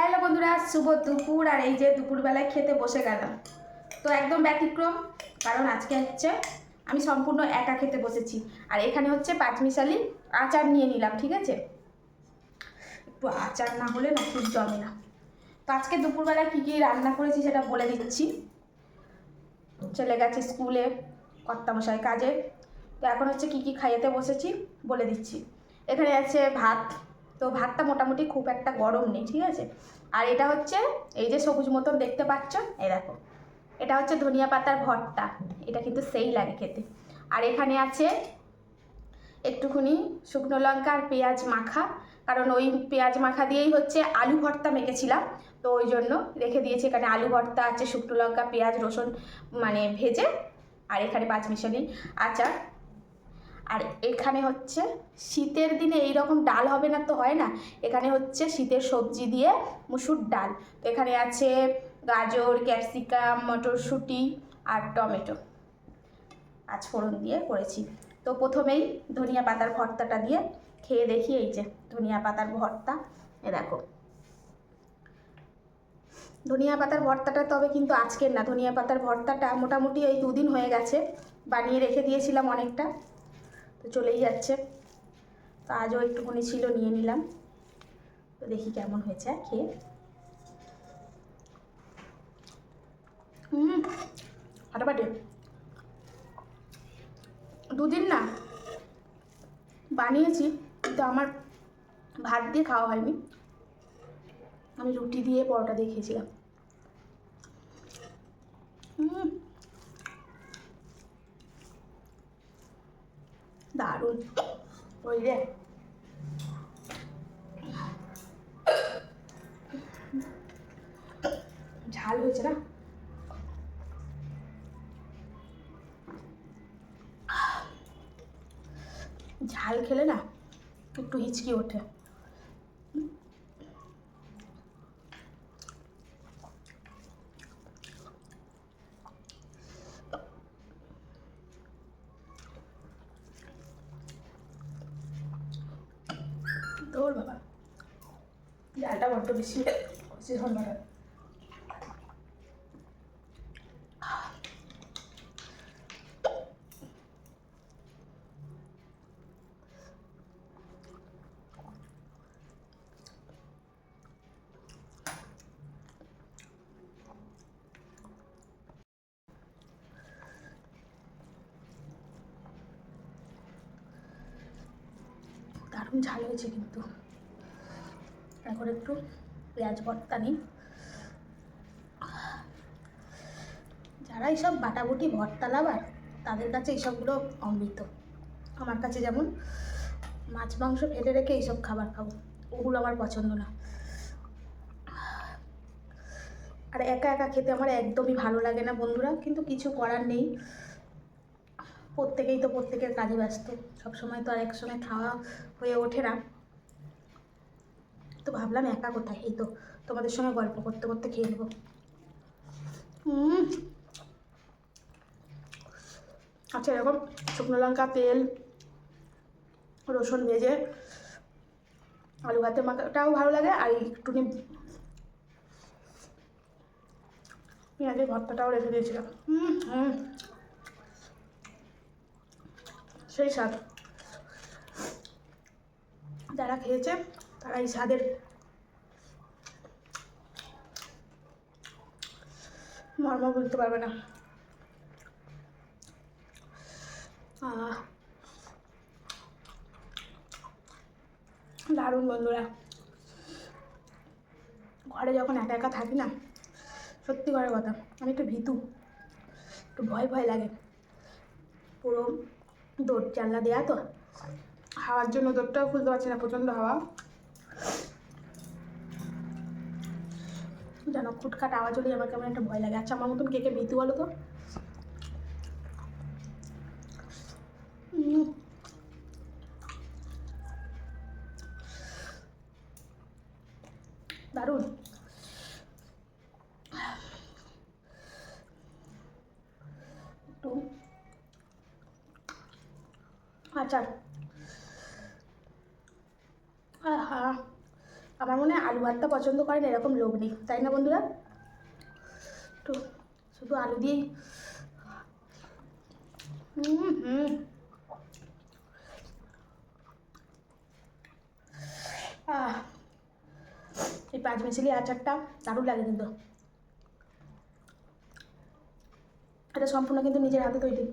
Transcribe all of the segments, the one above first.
Hello বন্ধুরা, শুভ দুপুর, আর এই যে দুপুরবেলায় খেতে বসে গেলাম। তো একদম ব্যতিক্রম, কারণ আজকে হচ্ছে আমি সম্পূর্ণ একা খেতে বসেছি। আর এখানে হচ্ছে পাঁচমিশালি আচার নিয়ে নিলাম, ঠিক আছে? একটু আচার না হলে না খুব জমে না। তো আজকে দুপুরবেলায় কী কী রান্না করেছি সেটা বলে দিচ্ছি। চলে গেছে স্কুলে, কর্তামশাই কাজে। তো এখন হচ্ছে কী কী খাইয়েতে বসেছি বলে দিচ্ছি। এখানে আছে ভাত তো ভাতটা মোটামুটি খুব একটা গরম নেই, ঠিক আছে? আর এটা হচ্ছে এই যে সবুজ মতন দেখতে পাচ্ছ, এই দেখো। এটা হচ্ছে ধনিয়া পাতার ভর্তা, এটা কিন্তু সেই লাগে খেতে। আর এখানে আছে একটুখানি শুকনো লঙ্কা আর পেঁয়াজ মাখা, কারণ ওই পেঁয়াজ মাখা দিয়েই হচ্ছে আলু ভর্তা মেখেছিলাম। তো ওই জন্য রেখে দিয়েছি, এখানে আলু ভর্তা আছে, শুকনো লঙ্কা, পেঁয়াজ, রসুন মানে ভেজে, আর এখানে পাঁচমিশালি আচার। আর এখানে হচ্ছে শীতের দিনে এই রকম ডাল হবে না তো হয় না। এখানে হচ্ছে শীতের সবজি দিয়ে মুসুর ডাল। তো এখানে আছে গাজর, ক্যাপসিকাম, মটরশুঁটি আর টমেটো। আজ ফোড়ন দিয়ে করেছি। তো প্রথমেই ধনিয়া পাতার ভর্তাটা দিয়ে খেয়ে দেখি এই যে ধনিয়া পাতার ভর্তা। এ দেখো। ধনিয়া পাতার ভর্তাটা তবে কিন্তু আজকের না। ধনিয়া পাতার ভর্তাটা মোটামুটি এই দুদিন হয়ে গেছে। বানিয়ে রেখে দিয়েছিলাম অনেকটা। চলেই যাচ্ছে। তো আজও একটুখানি ছিল, নিয়ে নিলাম। তো দেখি কেমন হয়েছে খেয়ে। হুম, ফাটাফাটি। দুদিন না বানিয়েছি, কিন্তু আমার ভাত দিয়ে খাওয়া হয়নি। আমি রুটি দিয়ে পরোটা দিয়ে খেয়েছিলাম। হুম। দারুণ ওই রে ঝাল হয়েছে না ঝাল খেলে না একটু হিচকি ওঠে তোর বাবা ডালটা বড্ড বেশি বেশি ধন্যবাদ দারুণ ঝাল হয়েছে কিন্তু এখন একটু পেঁয়াজ ভর্তা নিই। যারা এইসব বাটাবুটি ভর্তা লাভার, তাদের কাছে এইসবগুলো অমৃত। আমার কাছে যেমন মাছ, মাংস ফেলে রেখে এইসব খাবার খাব, ওগুলো আমার পছন্দ না। আর একা একা খেতে আমার একদমই ভালো লাগে না বন্ধুরা, কিন্তু কিছু করার নেই। প্রত্যেকেই তো প্রত্যেকের কাজে ব্যস্ত, সবসময় তো আর একসঙ্গে খাওয়া হয়ে ওঠে না। তো ভাবলাম একা কোথায়? এই তো তোমাদের সঙ্গে গল্প করতে করতে খেয়ে নেব। আচ্ছা এরকম শুকনো লঙ্কা তেল রসুন ভেজে আলু ভাতের মাখাটাও ভালো লাগে আর একটুখানি পেঁয়াজের ভর্তাটাও রেখে দিয়েছিলাম। হুম হুম। সেই স্বাদ। যারা খেয়েছে এই স্বাদের মর্ম বুঝতে পারবে না। দারুণ বন্ধুরা। ঘরে যখন একা একা থাকি না, সত্যি ঘরের কথা, আমি একটু ভীতু, একটু ভয় ভয় লাগে। পুরো দৌড় জানলা দেওয়া তো, হাওয়ার জন্য দৌড়টাও খুলতে পারছি না, প্রচণ্ড হাওয়া। যেন খুটখাট আওয়াজ হলেই আমার কেমন একটা ভয় লাগে। আচ্ছা আমার মতন কে কে ভীতু বলো তো। দারুণ। আচার আহা। আমার মনে হয় আলু ভাতটা পছন্দ করেন, এরকম লোক নেই। তাই না বন্ধুরা? তো শুধু আলু দিয়েই হুম হুম এই পাঁচ মিশালি আচারটা দারুণ লাগে কিন্তু। এটা সম্পূর্ণ কিন্তু নিজের হাতে তৈরি।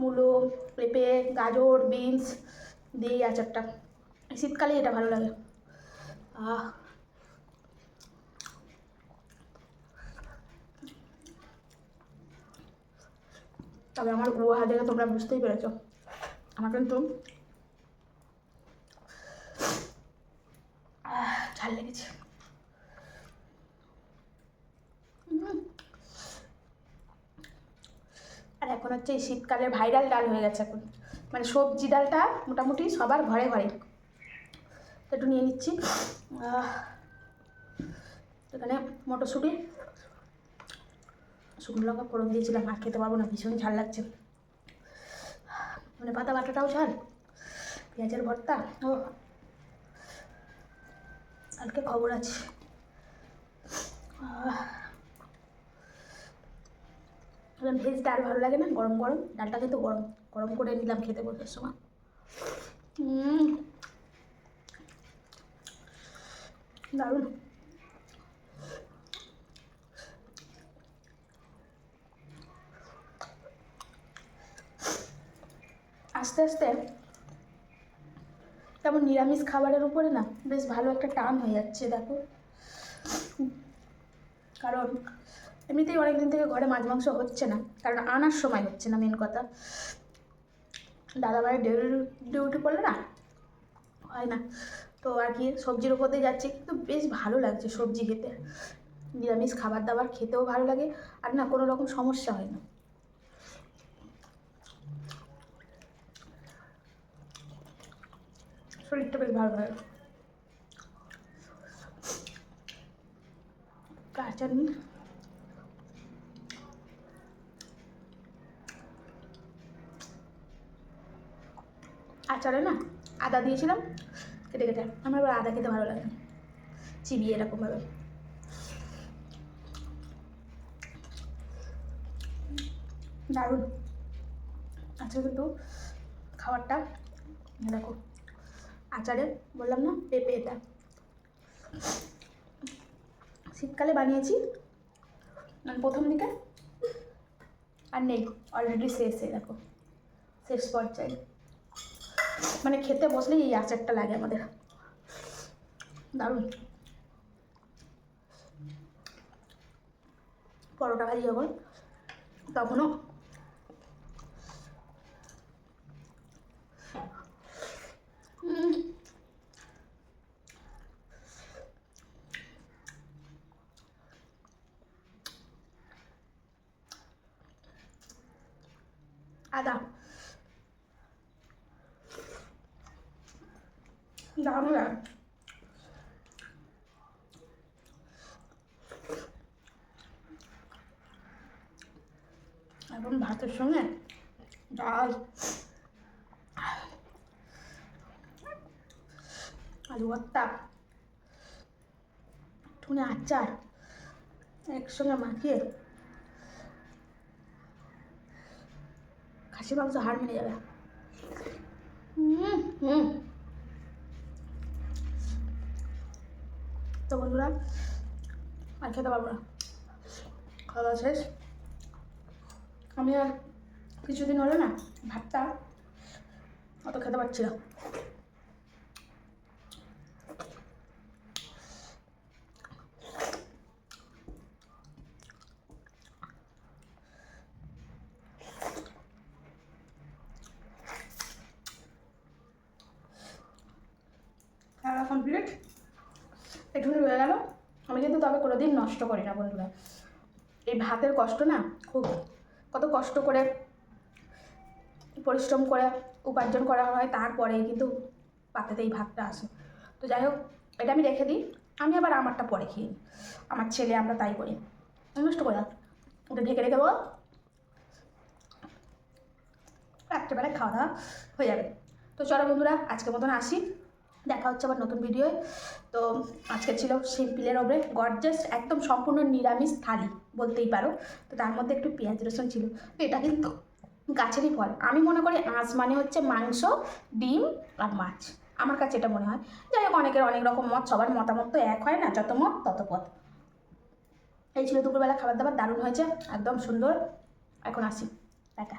মূলো, পেঁপে, গাজর, বিনস দিয়ে আচারটা। শীতকালে এটা ভালো লাগে। আহ তবে আমার গুহা দেখে তোমরা বুঝতেই পেরেছ। আমার কিন্তু ঝাল লেগেছে। আর এখন হচ্ছে এই শীতকালে ভাইরাল ডাল হয়ে গেছে এখন। মানে সবজি ডালটা মোটামুটি সবার ঘরে ঘরে। একটু নিয়ে নিচ্ছি। এখানে মটরশুঁটি। শুকনো লঙ্কা ফোড়ন দিয়েছিলাম, আর খেতে পারব না, ভীষণ ঝাল লাগছে। মানে পাতা বাটাটাও ঝাল, পেঁয়াজের ভর্তা, ও। কালকে খবর আছে। ভেজ ডাল ভালো লাগে না? গরম গরম? ডালটা কিন্তু গরম গরম করে নিলাম খেতে বসার সময়। দারুণ। আস্তে আস্তে তেমন নিরামিষ খাবারের উপরে না বেশ ভালো একটা টান হয়ে যাচ্ছে, দেখো। কারণ এমনিতেই অনেক দিন থেকে ঘরে মাছ মাংস হচ্ছে না, কারণ আনার সময় হচ্ছে না মেন কথা। দাদাভাইয়ের ডিউটি ডিউটি করলে না হয় না তো আর কি সবজির ওপর দিয়ে যাচ্ছে, কিন্তু বেশ ভালো লাগছে সবজি খেতে। নিরামিষ খাবার দাবার খেতেও ভালো লাগে, আর না কোনো রকম সমস্যা হয় না। শরীরটা বেশ ভালো লাগে কাঁচা নিন আচারে না আদা দিয়েছিলাম। কেটে কেটে। আমার আবার আদা খেতে ভালো লাগে চিবিয়ে এরকমভাবে দারুণ। আচ্ছা কিন্তু খাবারটা, দেখো আচারে বললাম না, পেঁপে এটা। শীতকালে বানিয়েছি। মানে প্রথম দিকে। আর নেই অলরেডি শেষ দেখো। শেষ পর্যায়ে। মানে খেতে বসলেই এই আচারটা লাগে আমাদের। দারুণ। পরোটা ভাজি যখন তখনও উম, আদা লাগে এখন ভাতের সঙ্গে ডাল আলু ভর্তা টুনে আচার একসঙ্গে মাখিয়ে খাসি মাংস হাড় মেরে যাবে হুম হুম তো বন্ধুরা, আর খেতে পারব না। খাওয়া শেষ। আমি আর কিছুদিন হলো না, ভাতটা অত খেতে পারছি না। কমপ্লিট একটুখানি রয়ে গেল। আমি কিন্তু তবে কোনো দিন নষ্ট করি না বন্ধুরা। এই ভাতের কষ্ট না খুব। কত কষ্ট করে পরিশ্রম করে উপার্জন করা হয় তারপরে কিন্তু পাতেতে এই ভাতটা আসে। তো যাই হোক, এটা আমি রেখে দিই। আমি আবার আমারটা পরে খেয়ে নিই। আমার ছেলে, আমরা তাই করি। নষ্ট করে ওটা ঢেকে রেখে দেবো। রাত্রেবেলায় খাওয়া দাওয়া হয়ে যাবে। তো চলো বন্ধুরা, আজকের মতন আসি। দেখা হচ্ছে আবার নতুন ভিডিও তো আজকে ছিল সিম্পলের ওপরে গর্জাস একদম সম্পূর্ণ নিরামিষ থালি বলতেই পারো। তো তার মধ্যে একটু পেঁয়াজ রসুন ছিল। তো এটা কিন্তু গাছেরই ফল। আমি মনে করি আঁশ মানে হচ্ছে মাংস, ডিম আর মাছ। আমার কাছে এটা মনে হয়। যাই হোক, অনেকের অনেক রকম মত, সবার মতামত তো এক হয় না, যত মত তত পথ এই ছিল দুপুরবেলা খাবার দাবার, দারুণ হয়েছে, একদম সুন্দর। এখন আসি টাটা